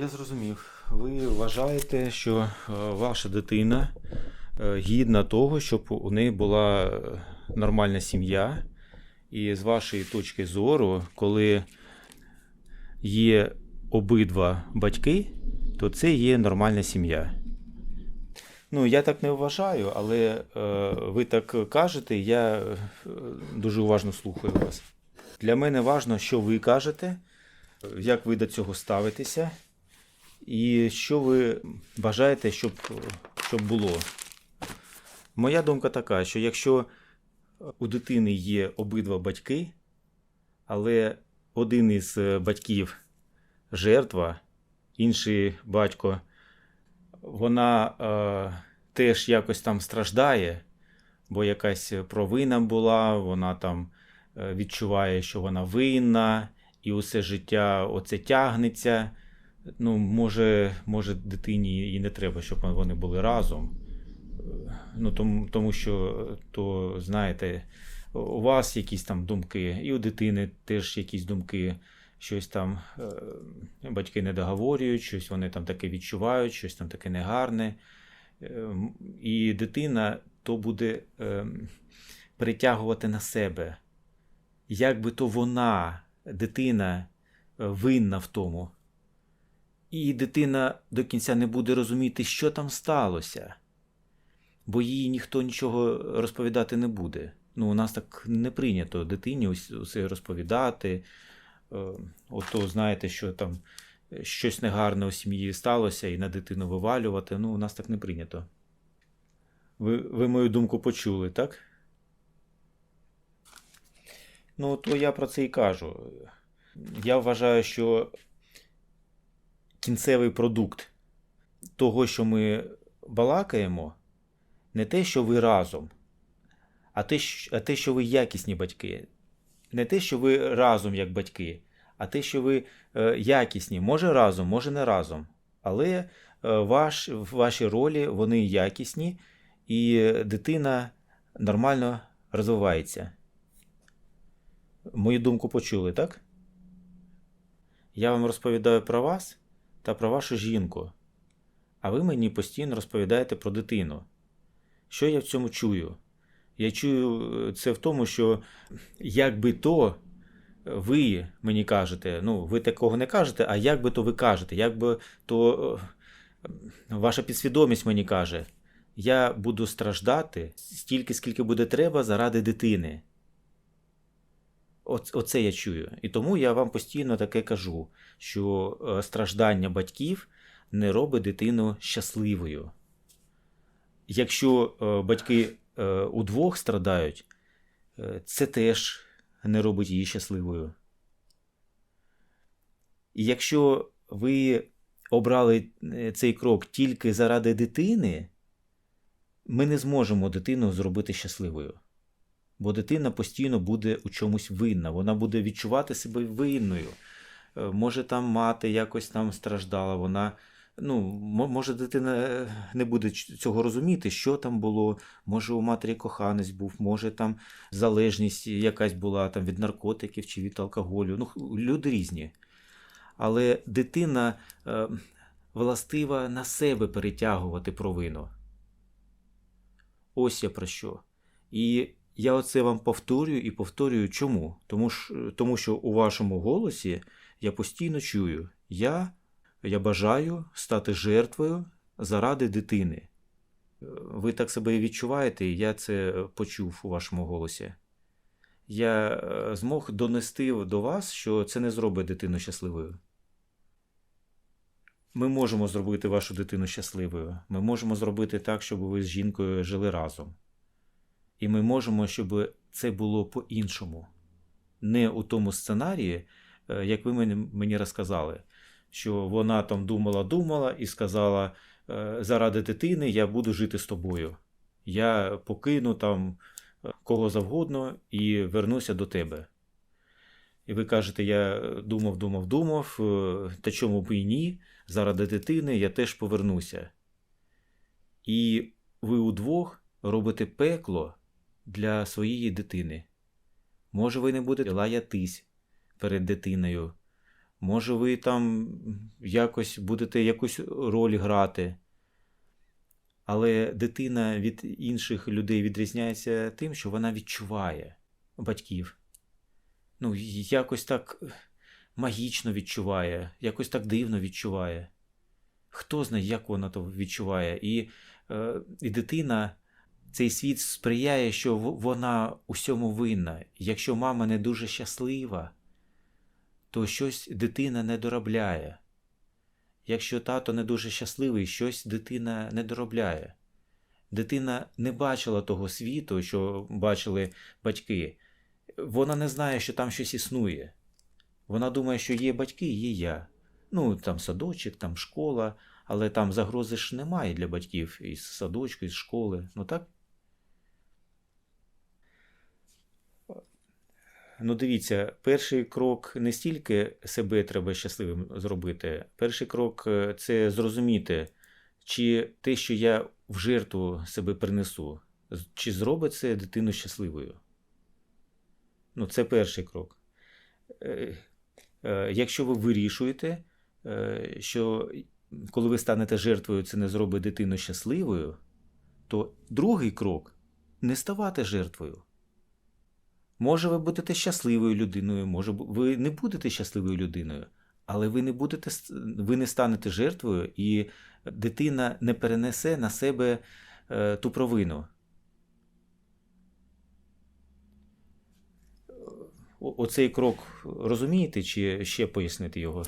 Я зрозумів. Ви вважаєте, що е, ваша дитина е, гідна того, щоб у неї була е, нормальна сім'я. І з вашої точки зору, коли є обидва батьки, то це є нормальна сім'я. Ну, я так не вважаю, але е, ви так кажете, я дуже уважно слухаю вас. Для мене важливо, що ви кажете, як ви до цього ставитеся, і що ви бажаєте, щоб, щоб було. Моя думка така, що якщо у дитини є обидва батьки, але один із е, батьків жертва, інший батько, вона е, теж якось там страждає, бо якась провина була, вона там е, відчуває, що вона винна, і усе життя оце тягнеться. Ну, може, може, дитині і не треба, щоб вони були разом. Е, Ну, тому, тому що, то, знаєте, у вас якісь там думки, і у дитини теж якісь думки, щось там е, батьки не договорюють, щось вони там таке відчувають, щось там таке негарне. Е, І дитина то буде притягувати на себе. Як би то вона, дитина, винна в тому. І дитина до кінця не буде розуміти, що там сталося, бо їй ніхто нічого розповідати не буде. Ну, у нас так не прийнято дитині усе розповідати. Е, Ото, знаєте, що там е, щось негарне у сім'ї сталося і на дитину вивалювати. Ну, у нас так не прийнято. Ви, ви мою думку почули, так? Ну, то я про це і кажу. Я вважаю, що кінцевий продукт того, що ми балакаємо, не те, що ви разом, а те, а те, що ви якісні батьки. Не те, що ви разом як батьки, а те, що ви е, якісні, може разом, може не разом. Але е, ваш, ваші ролі вони якісні, і дитина нормально розвивається. Мою думку почули, так? Я вам розповідаю про вас та про вашу жінку, а ви мені постійно розповідаєте про дитину. Що я в цьому чую? Я чую е, це в тому, що як би то ви мені кажете, ну, ви такого не кажете, а як би то ви кажете, як би то е, ваша підсвідомість мені каже, я буду страждати стільки, скільки буде треба заради дитини. Оц- Оце я чую. І тому я вам постійно таке кажу, що е, страждання батьків не робить дитину щасливою. Якщо е, батьки е, удвох страдають, це теж не робить її щасливою. І якщо ви обрали цей крок тільки заради дитини, ми не зможемо дитину зробити щасливою. Бо дитина постійно буде у чомусь винна, вона буде відчувати себе винною. Е, Може, там мати якось там страждала, вона. Ну, може, дитина е, не буде цього розуміти, що там було. Може, у матері коханець був, може там залежність якась була там від наркотиків чи від алкоголю. Ну, люди різні. Але дитина е, властива на себе перетягувати провину. Ось я про що. І я оце вам повторюю і повторюю чому? Тому, ж, тому що у вашому голосі я постійно чую: я, я бажаю стати жертвою заради дитини. Е, Ви так себе і відчуваєте, і я це почув у вашому голосі. Я е, змог донести до вас, що це не зробить дитину щасливою. Ми можемо зробити вашу дитину щасливою. Ми можемо зробити так, щоб ви з жінкою жили разом. І ми можемо, щоб це було по-іншому. Не у тому сценарії, е, як ви мені, розказали, що вона там думала, думала і сказала: е, заради дитини я буду жити з тобою. Я покину там е, кого завгодно і вернуся до тебе. І ви кажете, я думав, думав, думав, та чому б і ні, заради дитини я теж повернуся. І ви удвох робите пекло для своєї дитини. Може, ви не будете лаятись перед дитиною, Може, ви там якось будете якусь роль грати. Але дитина від інших людей відрізняється тим, що вона відчуває батьків. Ну, якось так магічно відчуває, якось так дивно відчуває. Хто знає, як вона то відчуває. І, е, і дитина, цей світ сприяє, що вона усьому винна. Якщо мама не дуже щаслива, то щось дитина не доробляє. Якщо тато не дуже щасливий, щось дитина не доробляє. Дитина не бачила того світу, що бачили батьки. Вона не знає, що там щось існує. Вона думає, що є батьки, є я. Ну, там садочок, там школа, але там загрози ж немає для батьків із садочку, із школи. Ну так? Ну, дивіться, перший крок не стільки себе треба щасливим зробити. Перший крок е, це зрозуміти, чи те, що я в жертву себе принесу, чи зробить це дитину щасливою. Ну, це перший крок. Е, е, Якщо ви вирішуєте, що коли ви станете жертвою, це не зробить дитину щасливою, то другий крок не ставати жертвою. Може, ви будете щасливою людиною, може, ви не будете щасливою людиною, але ви не будете ви не станете жертвою, і дитина не перенесе на себе е, ту провину. Оцей крок розумієте, чи ще пояснити його?